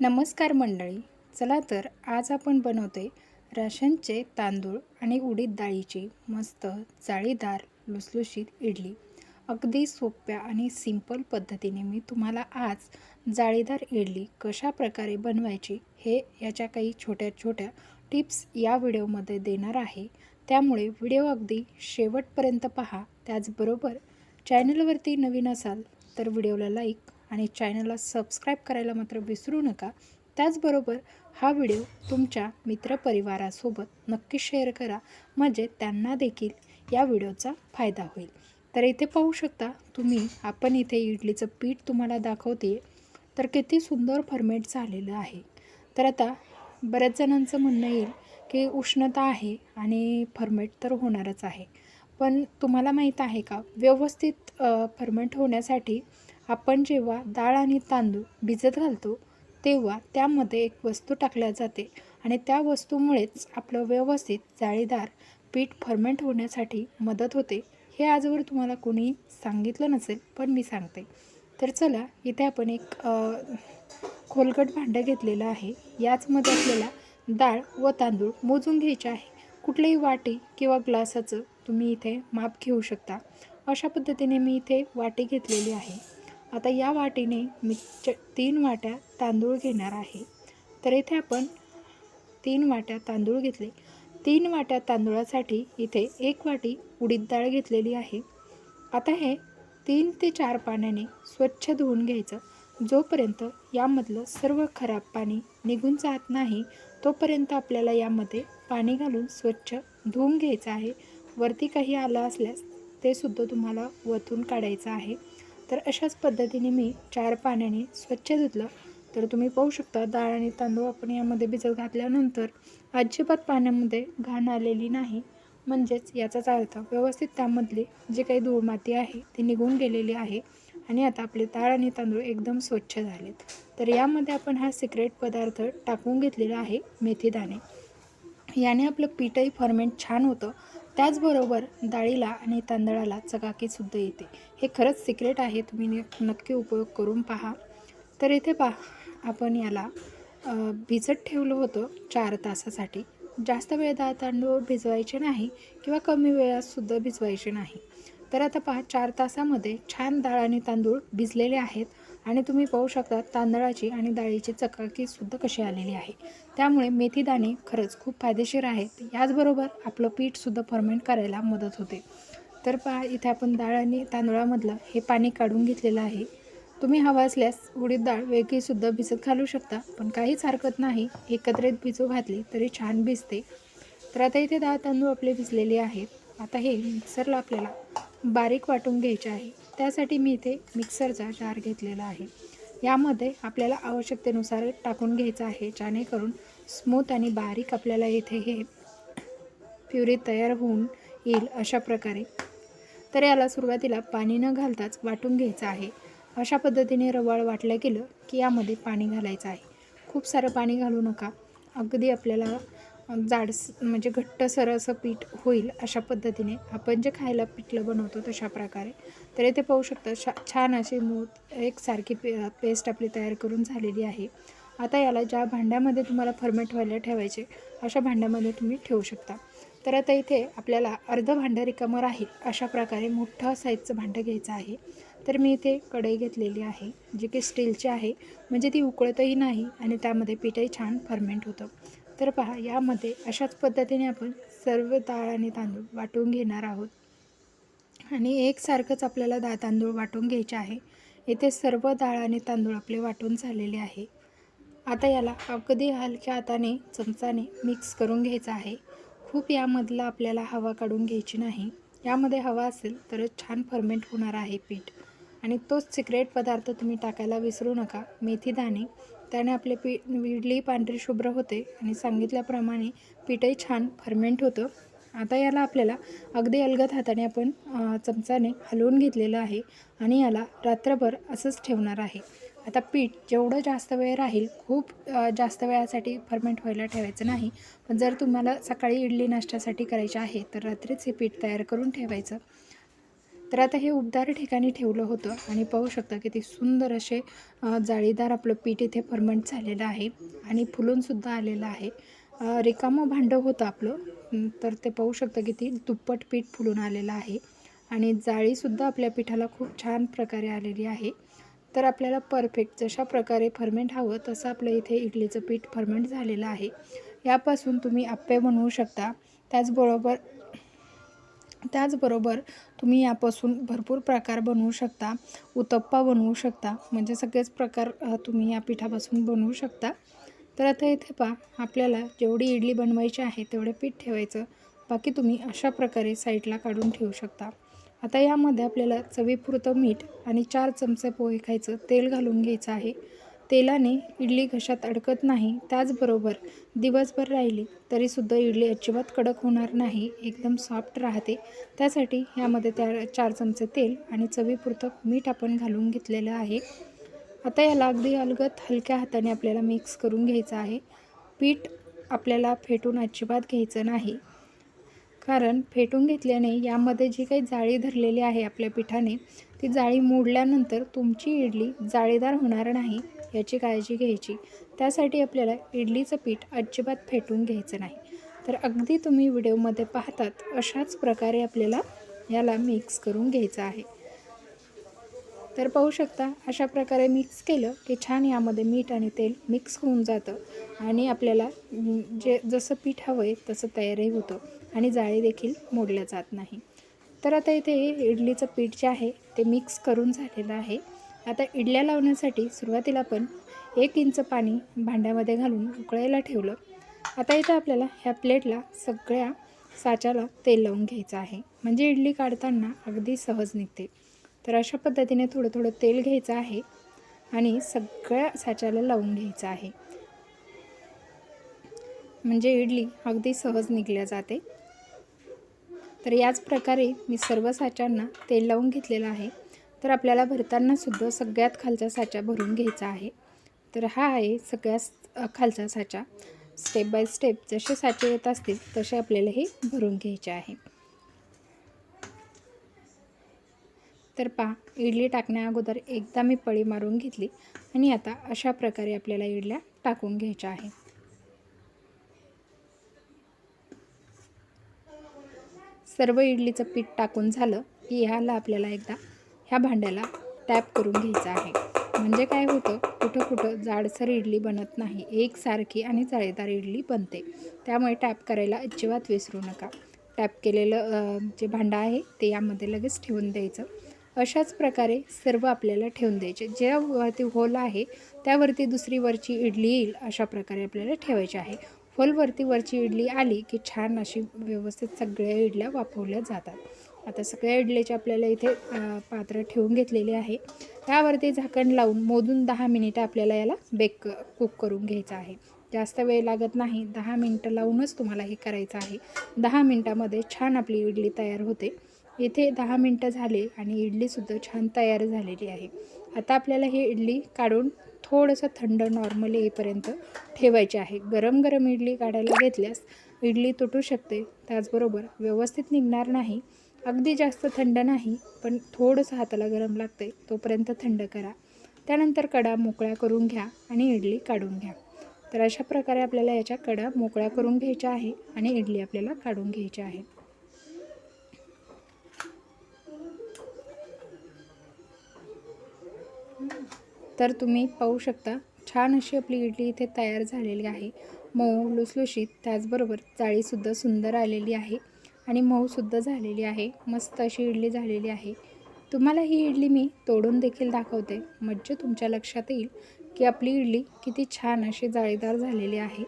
नमस्कार मंडळी. चला तर आज आपण बनवते राशनचे तांदूळ आणि उडीद डाळीची मस्त जाळीदार लुसलुशीत इडली. अगदी सोप्या आणि सिंपल पद्धतीने मी तुम्हाला आज जाळीदार इडली कशा प्रकारे बनवायची हे याच्या काही छोट्या छोट्या टिप्स या व्हिडिओमध्ये देणार आहे. त्यामुळे व्हिडिओ अगदी शेवटपर्यंत पहा. त्याचबरोबर चॅनलवरती नवीन असाल तर व्हिडिओला लाईक आणि चॅनलला सबस्क्राईब करायला मात्र विसरू नका. त्याचबरोबर हा व्हिडिओ तुमच्या मित्रपरिवारासोबत नक्की शेअर करा. म्हणजे त्यांना देखील या व्हिडिओचा फायदा होईल. तर इथे पाहू शकता तुम्ही आपण इथे इडलीचं पीठ तुम्हाला दाखवते तर किती सुंदर फर्मेट झालेलं आहे. तर आता बऱ्याच जणांचं म्हणणं येईल की उष्णता आहे आणि फर्मेट तर होणारच आहे. पण तुम्हाला माहीत आहे का व्यवस्थित फर्मेंट होण्यासाठी आपण जेव्हा डाळ आणि तांदूळ भिजत घालतो तेव्हा त्यामध्ये एक वस्तू टाकल्या जाते आणि त्या वस्तूमुळेच आपलं व्यवस्थित जाळीदार पीठ फर्मेंट होण्यासाठी मदत होते. हे आजवर तुम्हाला कोणी सांगितलं नसेल पण मी सांगते. तर चला इथे आपण एक खोलगट भांडं घेतलेलं आहे. याचमध्ये आपल्याला डाळ व तांदूळ मोजून घ्यायचे आहे. कुठल्याही वाटी किंवा ग्लासाचं तुम्ही इथे माप घेऊ शकता. अशा पद्धतीने मी इथे वाटी घेतलेली आहे. आता या वाटीने मी च तीन वाट्या तांदूळ घेणार आहे. तर इथे आपण तीन वाट्या तांदूळ घेतले. तीन वाट्या तांदूळासाठी इथे एक वाटी उडीद डाळ घेतलेली आहे. आता हे तीन ते चार पाण्याने स्वच्छ धुवून घ्यायचं. जोपर्यंत यामधलं सर्व खराब पाणी निघून जात नाही तोपर्यंत आपल्याला यामध्ये पाणी घालून स्वच्छ धुवून घ्यायचं आहे. वरती काही आलं असल्यास ते सुद्धा तुम्हाला वतून काढायचं आहे. तर अशाच पद्धतीने मी चार पाण्याने स्वच्छ धुतलं. तर तुम्ही पाहू शकता डाळ आणि तांदूळ आपण यामध्ये भिजत घातल्यानंतर अजिबात पाण्यामध्ये घाण आलेली नाही. म्हणजेच याचाच अर्थ व्यवस्थित त्यामधली जे काही धूळ माती आहे ती निघून गेलेली आहे आणि आता आपले डाळ आणि तांदूळ एकदम स्वच्छ झालेत. तर यामध्ये आपण हा सिक्रेट पदार्थ टाकून घेतलेला आहे मेथीदाणे. याने आपलं पीठही फर्मेंट छान होतं. त्याचबरोबर डाळीला आणि तांदळाला चकाकीसुद्धा येते. हे खरंच सिक्रेट आहे तुम्ही नक्की उपयोग करून पहा. तर इथे पहा आपण याला भिजत ठेवलं होतं चार तासासाठी. जास्त वेळ दाळ तांदूळ भिजवायचे नाही किंवा कमी वेळातसुद्धा भिजवायचे नाही. तर आता पहा चार तासामध्ये छान डाळ आणि तांदूळ भिजलेले आहेत. आणि तुम्ही पाहू शकता तांदळाची आणि डाळीची चकाकीसुद्धा कशी आलेली आहे. त्यामुळे मेथी दाणे खरंच खूप फायदेशीर आहेत. याचबरोबर आपलं पीठसुद्धा फर्मेंट करायला मदत होते. तर पहा इथे आपण डाळ आणि तांदळामधलं हे पाणी काढून घेतलेलं आहे. तुम्ही हवा असल्यास उडीद डाळ वेगळीसुद्धा भिजत घालू शकता पण काहीच हरकत नाही. एकत्रित भिजू घातली तरी छान भिजते. तर आता इथे डाळ तांदूळ आपले भिजलेले आहेत. आता हे मिक्सरला आपल्याला बारीक वाटून घ्यायचे आहे. त्यासाठी मी इथे मिक्सरचा जार घेतलेला आहे. यामध्ये आपल्याला आवश्यकतेनुसार टाकून घ्यायचं आहे जेणेकरून स्मूथ आणि बारीक आपल्याला इथे हे प्युरी तयार होऊन येईल अशा प्रकारे. तर याला सुरुवातीला पाणी न घालताच वाटून घ्यायचं आहे. अशा पद्धतीने रवाळ वाटलं गेलं की यामध्ये पाणी घालायचं आहे. खूप सारं पाणी घालू नका. अगदी आपल्याला जाडस म्हणजे घट्ट सर असं पीठ होईल अशा पद्धतीने. आपण जे खायला पिठलं बनवतो तशा प्रकारे. तर इथे पाहू शकता शा छान अशी मूत एकसारखी पे पेस्ट आपली तयार करून झालेली आहे. आता याला ज्या भांड्यामध्ये तुम्हाला फर्मेट व्हायला ठेवायचे अशा भांड्यामध्ये तुम्ही ठेवू शकता. तर आता इथे आपल्याला अर्ध भांडं रिकामं राहील अशा प्रकारे मोठं साईजचं भांडं घ्यायचं आहे. तर मी इथे कढई घेतलेली आहे जी की स्टीलची आहे. म्हणजे ती उकळतही नाही आणि त्यामध्ये पीठही छान फर्मेंट होतं. तर पहा यामध्ये अशाच पद्धतीने आपण सर्व डाळ आणि तांदूळ वाटून घेणार आहोत. आणि एकसारखंच आपल्याला डाळ तांदूळ वाटून घ्यायचे आहे. इथे सर्व डाळ आणि तांदूळ आपले वाटून झालेले आहे. आता याला अगदी हलक्या हाताने चमचाने मिक्स करून घ्यायचं आहे. खूप यामधला आपल्याला हवा काढून घ्यायची नाही. यामध्ये हवा असेल तरच छान फर्मेंट होणार आहे पीठ. आणि तोच सिक्रेट पदार्थ तुम्ही टाकायला विसरू नका. मेथी दाणे त्याने आपले पी इडली पांढरी शुभ्र होते आणि सांगितल्याप्रमाणे पीठही छान फर्मेंट होतं. आता याला आपल्याला अगदी अलगद हाताने आपण चमचाने हलवून घेतलेलं आहे आणि याला रात्रभर असंच ठेवणार आहे. आता पीठ जेवढं जास्त वेळ राहील खूप जास्त वेळासाठी फर्मेंट व्हायला ठेवायचं नाही. पण जर तुम्हाला सकाळी इडली नाश्त्यासाठी करायची आहे तर रात्रीच हे पीठ तयार करून ठेवायचं. तर आता हे उबदार ठिकाणी ठेवलं होतं आणि पाहू शकता किती सुंदर असे जाळीदार आपलं पीठ इथे फर्मंट झालेलं आहे आणि फुलूनसुद्धा आलेलं आहे. रिकामं भांडं होतं आपलं तर ते पाहू शकता किती दुप्पट पीठ फुलून आलेलं आहे आणि जाळीसुद्धा आपल्या पिठाला खूप छान प्रकारे आलेली आहे. तर आपल्याला परफेक्ट जशा प्रकारे फर्मेंट हवं तसं आपलं इथे इडलीचं पीठ फर्मेंट झालेलं आहे. यापासून तुम्ही आप्पे बनवू शकता. त्याचबरोबर त्याचबरोबर तुम्ही यापासून भरपूर प्रकार बनवू शकता. उत्तप्पा बनवू शकता. म्हणजे सगळेच प्रकार तुम्ही या पिठापासून बनवू शकता. तर आता इथे पहा आपल्याला जेवढी इडली बनवायची आहे तेवढे पीठ ठेवायचं. बाकी तुम्ही अशा प्रकारे साईडला काढून ठेवू शकता. आता यामध्ये आपल्याला चवीपुरतं मीठ आणि चार चमचे पोहे खायचं तेल घालून घ्यायचं आहे. तेलाने इडली घशात अडकत नाही त्याचबरोबर दिवसभर राहिली तरीसुद्धा इडली अजिबात कडक होणार नाही एकदम सॉफ्ट राहते. त्यासाठी यामध्ये त्या चार चमचे तेल आणि चवीपुरतं मीठ आपण घालून घेतलेलं आहे. आता याला अगदी अलगत हलक्या हाताने आपल्याला मिक्स करून घ्यायचं आहे. पीठ आपल्याला फेटून अजिबात घ्यायचं नाही. कारण फेटून घेतल्याने यामध्ये जी काही जाळी धरलेली आहे आपल्या पिठाने ती जाळी मोडल्यानंतर तुमची इडली जाळीदार होणार नाही. याची काळजी घ्यायची. त्यासाठी आपल्याला इडलीचं पीठ अजिबात फेटून घ्यायचं नाही. तर अगदी तुम्ही व्हिडिओमध्ये पाहतात अशाच प्रकारे आपल्याला याला मिक्स करून घ्यायचं आहे. तर पाहू शकता अशा प्रकारे मिक्स केलं की छान यामध्ये मीठ आणि तेल मिक्स होऊन जातं आणि आपल्याला जे जसं पीठ हवं आहे तसं तयारही होतं आणि जाळी देखील मोडल्या जात नाही. तर आता इथे इडलीचं पीठ जे आहे ते मिक्स करून झालेलं आहे. आता इडल्या लावण्यासाठी सुरुवातीला आपण एक इंच पाणी भांड्यामध्ये घालून उकळायला ठेवलं. आता इथं आपल्याला ह्या प्लेटला सगळ्या साच्याला तेल लावून घ्यायचं आहे. म्हणजे इडली काढताना अगदी सहज निघते. तर अशा पद्धतीने थोडं थोडं तेल घ्यायचं आहे आणि सगळ्या साच्याला लावून घ्यायचं आहे. म्हणजे इडली अगदी सहज निघल्या जाते. तर याच प्रकारे मी सर्व साच्यांना तेल लावून घेतलेलं आहे. तर आपल्याला भरताना सुद्धा सगळ्यात खालचा साचा भरून घ्यायचा आहे. तर हा आहे सगळ्यात खालचा साचा. स्टेप बाय स्टेप जसे साचे येत असतील तसे आपल्याला हे भरून घ्यायचे आहे. तर पहा इडली टाकण्या अगोदर एकदा मी पळी मारून घेतली आणि आता अशा प्रकारे आपल्याला इडल्या टाकून घ्यायच्या आहे. सर्व इडलीचं पीठ टाकून झालं की ह्याला आपल्याला एकदा ह्या भांड्याला टॅप करून घ्यायचं आहे. म्हणजे काय होतं? कुठं कुठं जाडसर इडली बनत नाही. एकसारखी आणि जाळीदार इडली बनते. त्यामुळे टॅप करायला अजिबात विसरू नका. टॅप केलेलं जे भांडं आहे ते यामध्ये लगेच ठेवून द्यायचं. अशाच प्रकारे सर्व आपल्याला ठेवून द्यायचे. ज्या वरती होल आहे त्यावरती दुसरी वरची इडली येईल अशा प्रकारे आपल्याला ठेवायची आहे. होलवरती वरची इडली आली की छान अशी व्यवस्थित सगळ्या इडल्या वापरल्या जातात. आता सगळ्या इडलीचे आपल्याला इथे पात्र ठेवून घेतलेले आहे. त्यावरती झाकण लावून मोजून दहा मिनिटं आपल्याला याला बेक कुक करून घ्यायचं आहे. जास्त वेळ लागत नाही दहा मिनटं लावूनच तुम्हाला हे करायचं आहे. दहा मिनटामध्ये छान आपली इडली तयार होते. इथे दहा मिनटं झाले आणि इडलीसुद्धा छान तयार झालेली आहे. आता आपल्याला ही इडली काढून थोडंसं थंड नॉर्मल येईपर्यंत ठेवायची आहे. गरम गरम इडली काढायला घेतल्यास इडली तुटू शकते. त्याचबरोबर व्यवस्थित निघणार नाही. अगदी जास्त थंड नाही पण थोडंसं हाताला गरम लागते तोपर्यंत थंड करा. त्यानंतर कडा मोकळ्या करून घ्या आणि इडली काढून घ्या. तर अशा प्रकारे आपल्याला याच्या कडा मोकळ्या करून घ्यायच्या आहे आणि इडली आपल्याला काढून घ्यायची आहे. तर तुम्ही पाहू शकता छान अशी आपली इडली इथे तयार झालेली आहे. मऊ लुसलुशीत त्याचबरोबर जाळीसुद्धा सुंदर आलेली आहे. आणि मऊसुद्धा झालेली आहे. मस्त अशी इडली झालेली आहे. तुम्हाला ही इडली मी तोडून देखील दाखवते. म्हणजे तुमच्या लक्षात येईल की आपली इडली किती छान अशी जाळीदार झालेली आहे.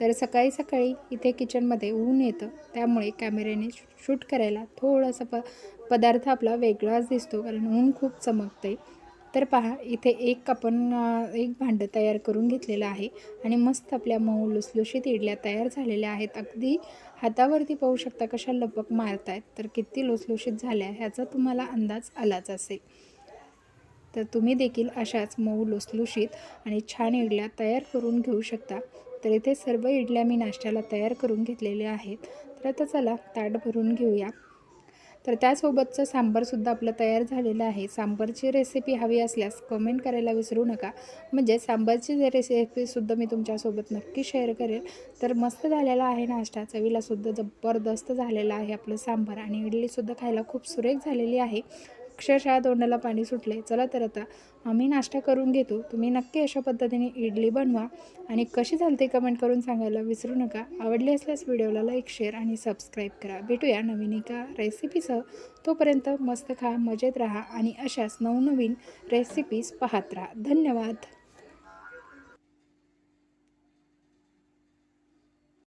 तर सकाळी सकाळी इथे किचनमध्ये ऊन येतं. त्यामुळे कॅमेऱ्याने शूट करायला थोडासा प पदार्थ आपला वेगळाच दिसतो. कारण ऊन खूप चमकते तर पहा इथे एक आपण एक भांडं तयार करून घेतलेलं आहे आणि मस्त आपल्या मऊ लुसलुशीत इडल्या तयार झालेल्या आहेत. अगदी हातावरती पाहू शकता कशा लपक मारत आहेत तर किती लुसलुशीत झाल्या ह्याचा तुम्हाला अंदाज आलाच असेल. तर तुम्ही देखील अशाच मऊ लुसलुशीत आणि छान इडल्या तयार करून घेऊ शकता. तर इथे सर्व इडल्या मी नाश्त्याला तयार करून घेतलेल्या आहेत. तर आता चला ताट भरून घेऊया. तर त्यासोबतचं सांबारसुद्धा आपलं तयार झालेलं आहे. सांबारची रेसिपी हवी असल्यास कमेंट करायला विसरू नका. म्हणजे सांबारची जे रेसिपीसुद्धा मी तुमच्यासोबत नक्की शेअर करेल. तर मस्त झालेला आहे नाश्ता. चवीलासुद्धा जबरदस्त झालेला आहे आपलं सांबार आणि इडलीसुद्धा खायला खूप सुरेख झालेली आहे. अक्षरशः तोंडाला पाणी सुटले. चला तर आता आम्ही नाश्ता करून घेतो. तुम्ही नक्की अशा पद्धतीने इडली बनवा. आणि कशी चालते कमेंट करून सांगायला विसरू नका. आवडली असल्यास व्हिडिओला लाईक शेअर आणि सबस्क्राईब करा. भेटूया नवीन एका रेसिपीसह तोपर्यंत मस्त खा मजेत राहा आणि अशाच नवनवीन रेसिपीज पाहत राहा. धन्यवाद.